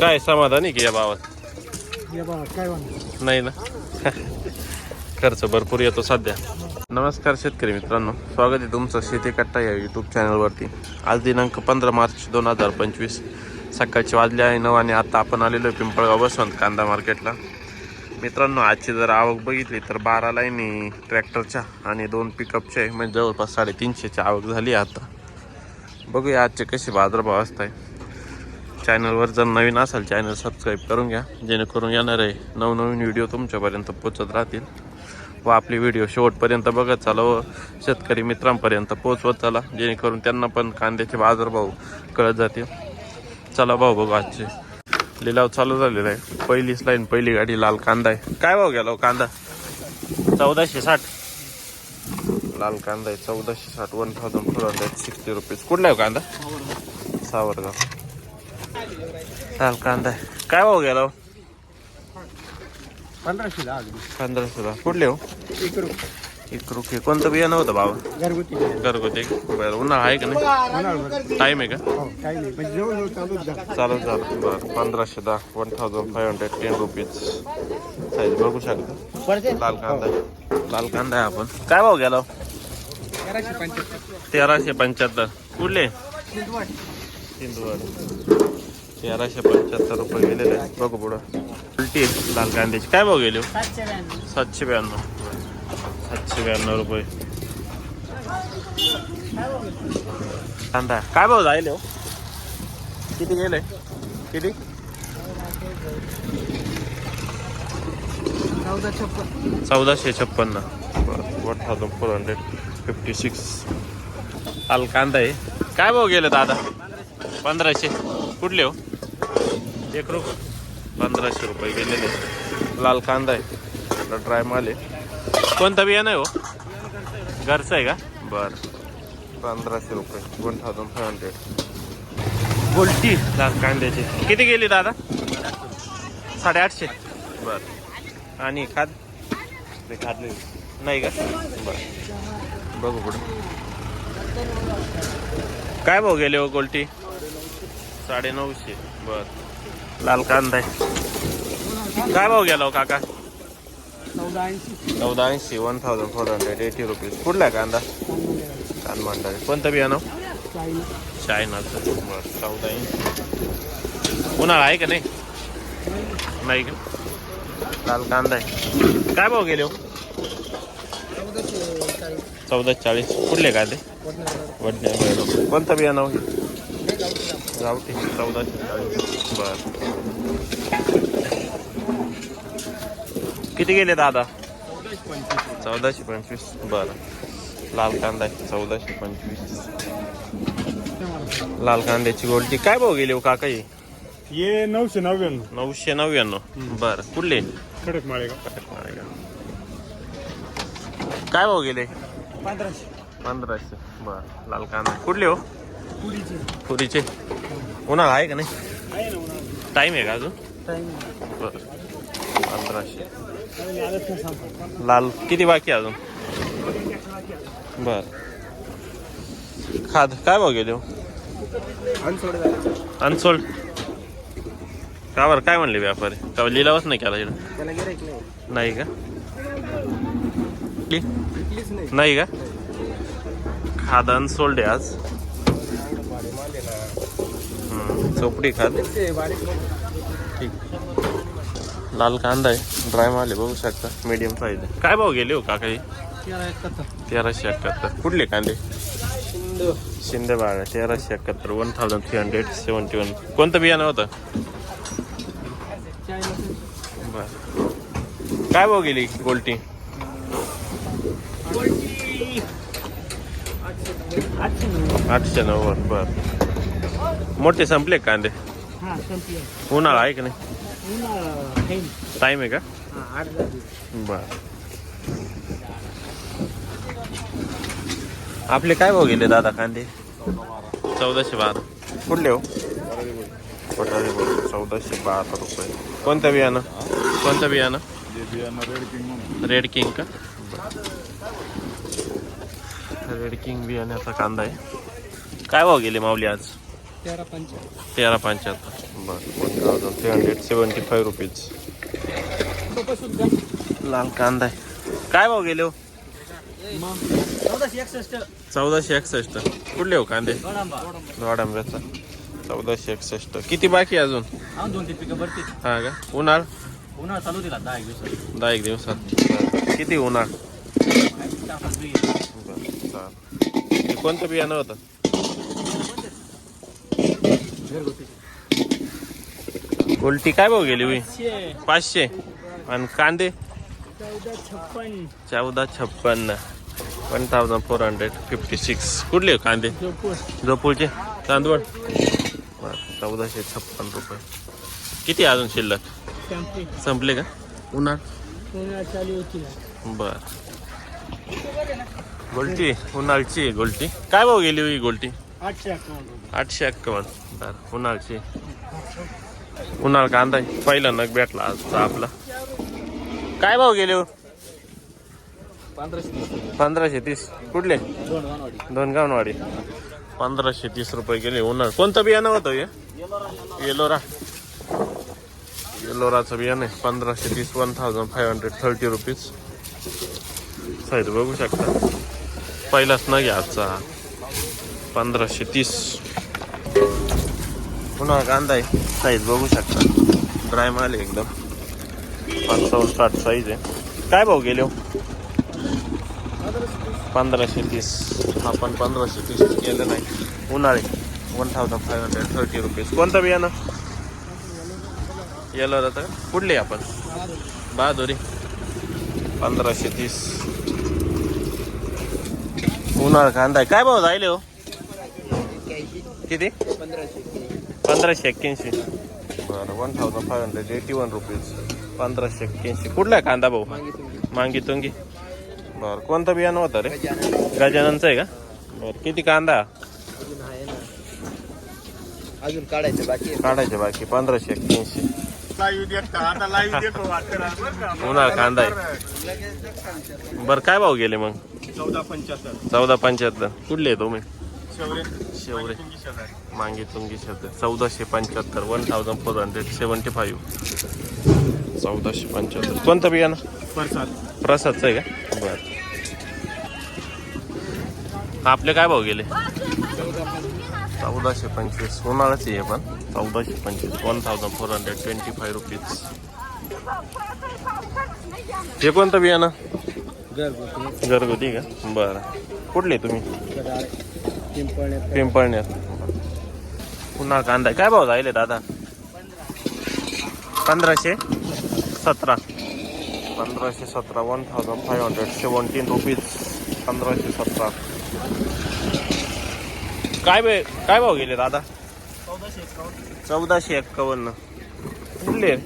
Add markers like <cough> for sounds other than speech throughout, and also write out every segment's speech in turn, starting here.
काय समाधानी की या भावात? या बा काय म्हणतो नाही ना? खर्च भरपूर येतो सध्या. नमस्कार शेतकरी मित्रांनो. स्वागत आहे तुमचं शेती कट्टा या यूट्यूब चॅनलवरती आज दिनांक पंधरा मार्च दोन हजार पंचवीस. सकाळचे वाजले आहे नऊ आणि आता आपण आलेलो आहे पिंपळगाव बसवंत कांदा मार्केटला. मित्रांनो आजची जर आवक बघितली तर बारा लाईनी ट्रॅक्टरच्या आणि दोन पिकअपच्या म्हणजे जवळपास साडेतीनशेची आवक झाली आहे आता. बघूया आजचे कसे बाजारभाव असत आहे चॅनलवर जर नवीन असाल चॅनल सबस्क्राईब करून घ्या. जेणेकरून येणारे नवनवीन व्हिडिओ तुमच्यापर्यंत पोचत राहतील. व आपले व्हिडिओ शेवटपर्यंत बघत चाला व शेतकरी मित्रांपर्यंत पोचवत चला. जेणेकरून त्यांना पण कांद्याचे बाजारभाव कळत जातील. चला भाऊ बघू आजचे. लिलाव चालू झालेला आहे. पहिलीच लाईन पहिली गाडी लाल कांदा आहे. काय भाव गेला हो कांदा? चौदाशे साठ. लाल कांदा आहे चौदाशे साठ. One thousand four hundred sixty rupees कुठला आहे हो कांदा? सावरगाव. लाल कांदा काय भाव गेला हो? पंधराशे दहा अगदी पंधराशे कुठले हो? एक रुपये कोणतं बियाणं होतं बाबा घरगुती. घरगुती. बरं उन्हाळा आहे का नाही? टाईम आहे का? हो जा. चालेल चालेल बरं पंधराशे दहा one thousand five hundred ten rupees size बघू शकता. लाल कांदा आहे. लाल कांदा आहे आपण. काय भाव गेला हो? तेराशे पंच्याहत्तर. कुठले? सिंधुवाड तेराशे पंच्याहत्तर रुपये गेलेले आहेत. बघू पुढं. उलटी आहे लाल कांद्याची. काय भाव गेले हो? सातशे ब्याण्णव. सातशे ब्याण्णव रुपये. कांदा. काय भाव जायले हो? किती गेले? किती? चौदा छप्पन चौदाशे छप्पन्न. One thousand four hundred fifty six लाल कांदा आहे. काय भाव गेले दादा? पंधराशे. कुठले हो? एक रुपये. पंधराशे रुपये गेलेले. लाल कांदा आहे. ड्राय माल आहे. कोणता बियाणं आहे हो? घरचं आहे का? बरं. पंधराशे रुपये. वन थाउजंड फाय हंड्रेड गोल्टी लाल कांद्याची. किती गेली दादा? साडेआठशे. बरं. आणि खाद? ते खादले नाही. का? बरं. बघू पुढे. काय भाऊ गेले हो गोल्टी? साडे नऊशे बर. लाल कांदा आहे. काय भाव गेला हो काका? चौदा ऐंशी चौदा ऐंशी one thousand four hundred eighty rupees कुठला आहे कांदा? कानमांडा कोणतं बियाणं? चायनाचं बरं चौदा ऐंशी उन्हाळा आहे का नाही? नाही का? लाल कांदा आहे. काय भाव गेले हो? चौदा चाळीस कुठले कांदे? वडणे कोणतं बियाणं हो? गावठी चौदाशे चाळीस बर किती गेले दादा चौदाशे पंचवीस बरं लाल कांदा चौदाशे पंचवीस लाल कांद्याची गोल्टी काय भाव गेली काका ही ये नऊशे नव्याण्णव नऊशे नव्याण्णव बरं कुठले खडक माळेगाव काय भाव गेले पंधराशे पंधराशे बरं लाल कांदा कुठले हो पुरीचे पुरीचे उन्हाळा आहे का नाही? टाईम आहे का अजून? बरं. पंधराशे. लाल. किती बाकी अजून? बर. खाद. काय भाव गेले हो? अनसोल्ड का बरं? काय म्हणले व्यापारी? का लिलावच नाही केला इकडं? नाही? नाही का? नाही. का? खाद अनसोल्ड आहे आज. चोपडी खात. ठीक. लाल कांदा आहे. ड्राय माल आहे बघू शकता. मीडियम साईज आहे. काय भाव गेले हो काका तेराशे एकाहत्तर. कुठले कांदे? शिंदे बाळ तेराशे एकाहत्तर. One thousand three hundred seventy one कोणतं बियाणं होतं? बरं बर. काय भाव गेली गोल्टी? आठशे नव्वद. बरं. मोठे संपले कांदे? हां संपले. उन्हाळा आहे का नाही? उन्हाळा आहे. ना. टाईम आहे का? हां आठ दहा दिवस. बर. आपले काय भाव गेले दादा कांदे? चौदाशे बारा कुठले हो? बोल. चौदाशे बारा रुपये. कोणतं बियाणं? कोणतं बियाणं? रेड किंग का? रेड किंग बियाण्याचा कांदा आहे. काय भाव गेले माऊली आज? तेरा पंच्याहत्तर. बरं one thousand three hundred seventy five rupees लाल कांदा आहे. काय भाव गेले हो? चौदाशे एकसष्ट. चौदाशे एकसष्ट कुठले हो कांदे? वाडांब्याचा चौदाशे एकसष्ट. किती बाकी आहे अजून? हा दोन तीन पिकं भरते हा का? उन्हाळ? उन्हाळा चालू दिला दहा एक दिवसात. दहा एक दिवसात. बरं. किती उन्हाळ? चार पाच बिघे. बरं चालेल. हे कोणतं बियाणं होतं? गोलटी काय भाऊ गेली हुई पाचशे. आणि कांदे? चौदा छप्पन्न one thousand four hundred fifty six कुठले हो कांदे? जोपूरचे. तांदूळ? चौदाशे छप्पन रुपये. किती अजून शिल्लक? संपले का? उन्हाळ? बर. गोलटी उन्हाळची गोलटी. काय भाव गेली हुई गोलटी? आठशे अकाउंट आठशे एक्कावन्न तर उन्हाळची उन्हाळ कांदा पहिला नग भेटला आजचा आपला. काय भाव गेले हो? पंधराशे पंधराशे तीस. कुठले? दोन दोन गावनवाडी पंधराशे तीस रुपये गेले. उन्हाळ. कोणतं बियाणं होतं हे? येलोरा येलोराचं बियाणं आहे. पंधराशे तीस one thousand five hundred thirty rupees size बघू शकता. पहिलाच नग घ्या आजचा. पंधराशे तीस. पुन्हा कांदा आहे. साईज बघू शकता. ड्राय माल आहे एकदम. पंचावन्न साठ साईज आहे. काय भाव गेले हो? पंधराशे तीस. आपण पंधराशे तीस केलं नाही. उन्हाळे. One thousand five hundred thirty rupees कोणतं बियाणं? येलो जातं कुठले आपण? बहादुरी. पंधराशे तीस. उन्हाळा कांदा आहे. काय भाव जायले हो? किती? पंधराशे एक्क्याऐंशी. बरं one thousand five hundred eighty one rupees पंधराशे एक्क्याऐंशी. कुठला आहे कांदा भाऊ? मांगी तुंगी. बरं कोणतं बियाणं होतं रे? गजाननचं आहे का? बरं किती कांदा? अजून काढायचं बाकी काढायचे बाकी पंधराशे एक्क्याऐंशी. <laughs> उन्हाळ कांदा आहे. बरं काय भाव गेले मग? चौदा पंच्याहत्तर. चौदा पंच्याहत्तर. कुठले आहे तुम्ही? शेवरे? मांगी तुंगी शब्द चौदाशे पंच्याहत्तर one thousand four hundred seventy five चौदाशे पंच्याहत्तर. कोणतं बियाणं? परसाद. प्रसादचं आहे का? बरं. आपले काय भाव गेले? चौदाशे पंचवीस. उन्हाळ्याचे आहे पण. चौदाशे पंचवीस. One thousand four hundred twenty five rupees हे कोणतं बियाणं? घरगुती. का? बरं. कुठले तुम्ही? पिंपळण्यात पिंपळण्यात पुन्हा कांदा. काय भाव जायले दादा? पंधराशे सतरा. पंधराशे सतरा one thousand five hundred seventeen rupees पंधराशे सतरा. काय बे काय भाव गेले दादा? चौदाशे एकावन्न चौदाशे एक्कावन्न. कुठले?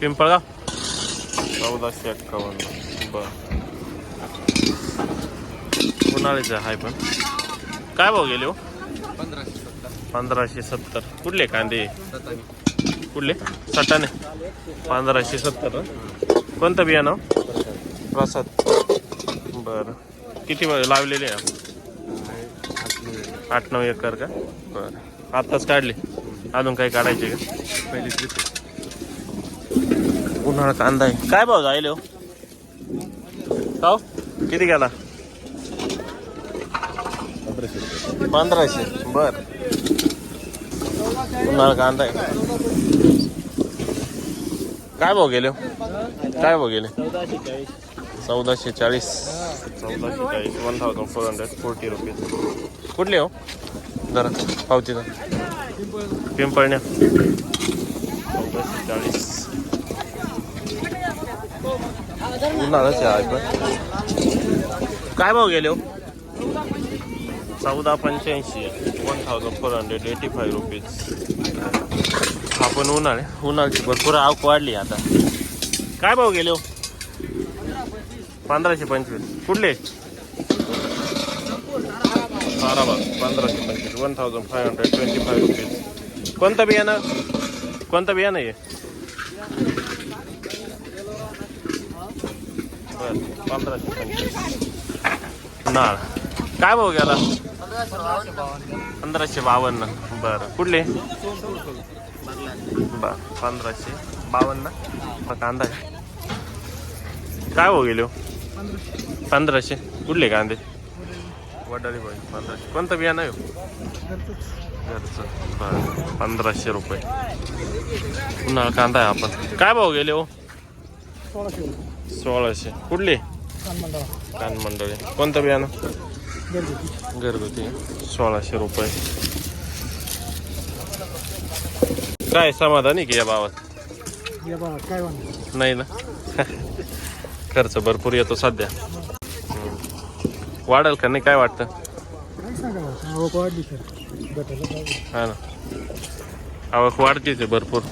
पिंपळगाव? चौदाशे एक्कावन्न. बर. उन्हाळ्याचं आहे पण? काय भाव गेले हो? पंधराशे सत्तर. पंधराशे सत्तर. कुठले कांदे? कुठले? सटाने पंधराशे सत्तर हं? कोणतं बियाणं प्रसाद. बरं. किती व- लावलेले आहे? आठ नऊ एकर. का? बरं. आत्ताच काढले? अजून काही काढायचे का? पहिली ट्रिप उन्हाळा कांदा आहे. काय भाव जायले हो? हो किती गेला? पंधराशे. बर. उन्हाळा कांदा आहे. काय भाव गेले? हो? काय भाव गेले? चौदाशे चाळीस. चौदाशे चाळीस one thousand four hundred forty rupees कुठले हो? जरा पावती पिंपळण्या. चौदाशे चाळीस उन्हाळाच आहे पण. काय भाव गेले हो? चौदा पंच्याऐंशी one thousand four hundred eighty five rupees हा पण उन्हाळे उन्हाळ्याची भरपूर आवक वाढली आता. काय भाव गेले हो? पंधराशे पंचवीस. कुठले? ताराबाग पंधराशे पंचवीस. One thousand five hundred twenty five rupees कोणतं बियाणं? कोणतं बियाणं आहे बरं पंधराशे पंचवीस. नाळ. काय भाऊ गेला? पंधराशे बावन्न. बरं. कुठले? बर पंधराशे बावन्न. कांदा. काय भाऊ गेले हो? पंधराशे. कुठले कांदे? वडाळी बाई पंधराशे. कोणतं बियाणं आहे हो? घरचं. बरं पंधराशे रुपये. उन्हाळा कांदा आहे आपण. काय भाऊ गेले हो? सोळाशे. कुठले? कान मंडळी. कोणतं बियाणं? घरगुती. सोळाशे रुपये. काय समाधानी की या भावात? काय नाही. ना? खर्च भरपूर येतो सध्या. वाढेल का नाही? काय वाटतं? हा ना. आवक वाढतीच आहे भरपूर.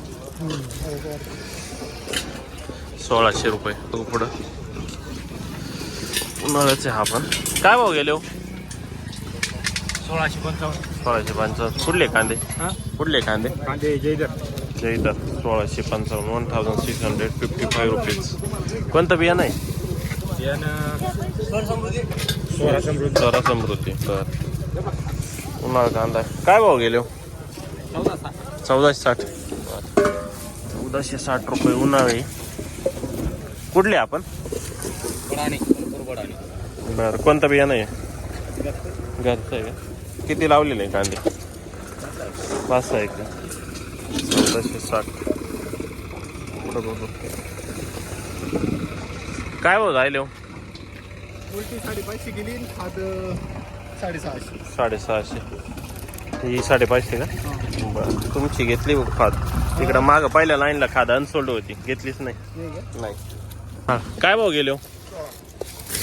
सोळाशे रुपये. पुढं. उन्हाळ्याचे हा पण. काय भाव गेले हो? सोळाशे पंचावन्न. सोळाशे पंचावन्न. कुठले कांदे? हां? कुठले कांदे? कांदे जयदर. जे इथं सोळाशे पंचावन्न. One thousand six hundred fifty five rupees कोणतं बियाणं आहे? सोळा समृद्धी. जरा समृद्धी. तर उन्हाळा कांदा आहे. काय भाव गेले हो? चौदाशे साठ. चौदाशे साठ रुपये उन्हाळे. कुठले आपण? बरं. कोणतं बियाणं आहे? घरचं आहे का? किती लावलेले आहे कांदे? पाच आहे का चौदाशे साठ. पुढं बघू. काय भाव जायले हो? उलटी साडेपाचशे गेली खाद साडेसहाशे. साडेसहाशे. ही साडेपाचशे का? बरं. तुमची घेतली बघ खाद तिकडं माग पहिल्या लाईनला खाद अनसोल्ड होती. घेतलीच नाही. नाही हां. काय भाव गेले हो?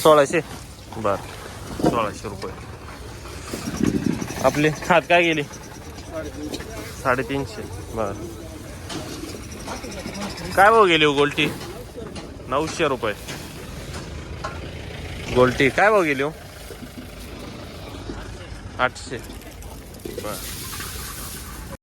सोळाशे? बर. सोळाशे रुपये. आपली? खाद काय गेली? साडेतीनशे. बर. काय भाव गेली हो गोल्टी? नऊशे रुपये. गोल्टी काय भाव गेली हो? आठशे. बर.